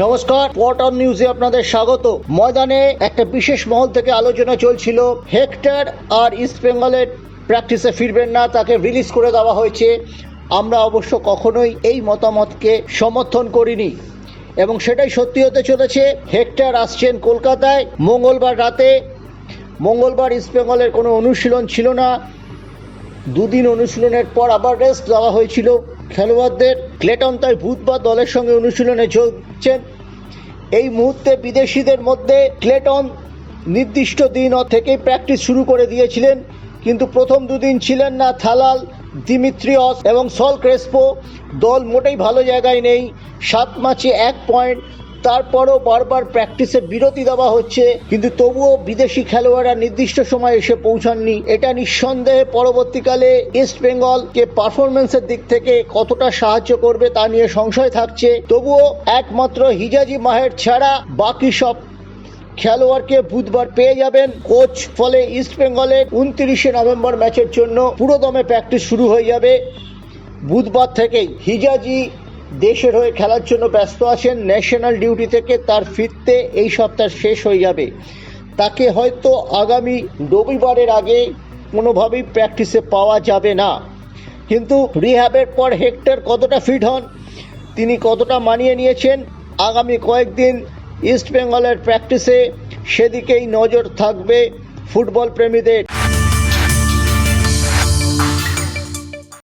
নমস্কার পট অন নিউজে আপনাদের স্বাগত। ময়দানে একটা বিশেষ মহল থেকে আলোচনা চলছিল। হেক্টর আর ইস্ট বেঙ্গলের প্র্যাকটিসে ফিরবেন না, তাকে রিলিজ করে দেওয়া হয়েছে। আমরা অবশ্য কখনোই এই মতামতকে সমর্থন করিনি। এবং সেটাই সত্যি হতে চলেছে হেক্টর আসছেন কলকাতায়। মঙ্গলবার রাতে, মঙ্গলবার ইস্ট বেঙ্গলের কোনো অনুশীলন ছিল না। দুদিন অনুশীলনের পর আবার রেস্ট দেওয়া হয়েছিল খেলোয়াড়দের। ক্লেটন তাই বুধবার দলের সঙ্গে অনুশীলনে যোগছেন এই মুহূর্তে বিদেশিদের মধ্যে ক্লেটন নির্দিষ্ট দিন থেকেই প্র্যাকটিস শুরু করে দিয়েছিলেন, কিন্তু প্রথম দুদিন ছিলেন না থালাল, দিমিত্রিয়স এবং সল ক্রেসপো দল মোটেই ভালো জায়গায় নেই। সাত ম্যাচে এক পয়েন্ট তারপরও বারবার প্র্যাকটিসে বিরতি দেওয়া হচ্ছে, কিন্তু তবুও বিদেশি খেলোয়াড়রা নির্দিষ্ট সময়ে এসে পৌঁছাননি। এটা নিঃসন্দেহে পরবর্তীকালে ইস্ট বেঙ্গলকে পারফরমেন্সের দিক থেকে কতটা সাহায্য করবে তা নিয়ে সংশয় থাকছে। তবুও একমাত্র হিজাজি মাহের ছাড়া বাকি সব খেলোয়াড়কে বুধবার পেয়ে যাবেন। কোচ ফলে ইস্ট বেঙ্গলের উনত্রিশে নভেম্বর ম্যাচের জন্য পুরোদমে প্র্যাকটিস শুরু হয়ে যাবে। বুধবার থেকেই হিজাজি দেশের হয়ে খেলার জন্য ব্যস্ত আছেন ন্যাশনাল ডিউটি থেকে তার ফিরতে এই সপ্তাহ শেষ হয়ে যাবে। তাকে হয়তো আগামী রবিবারের আগে কোনোভাবেই প্র্যাকটিসে পাওয়া যাবে না। কিন্তু রিহ্যাবের পর হেক্টর কতটা ফিট হন, তিনি কতটা মানিয়ে নিয়েছেন, আগামী কয়েকদিন ইস্ট বেঙ্গলের প্র্যাকটিসে সেদিকেই নজর থাকবে ফুটবল প্রেমীদের।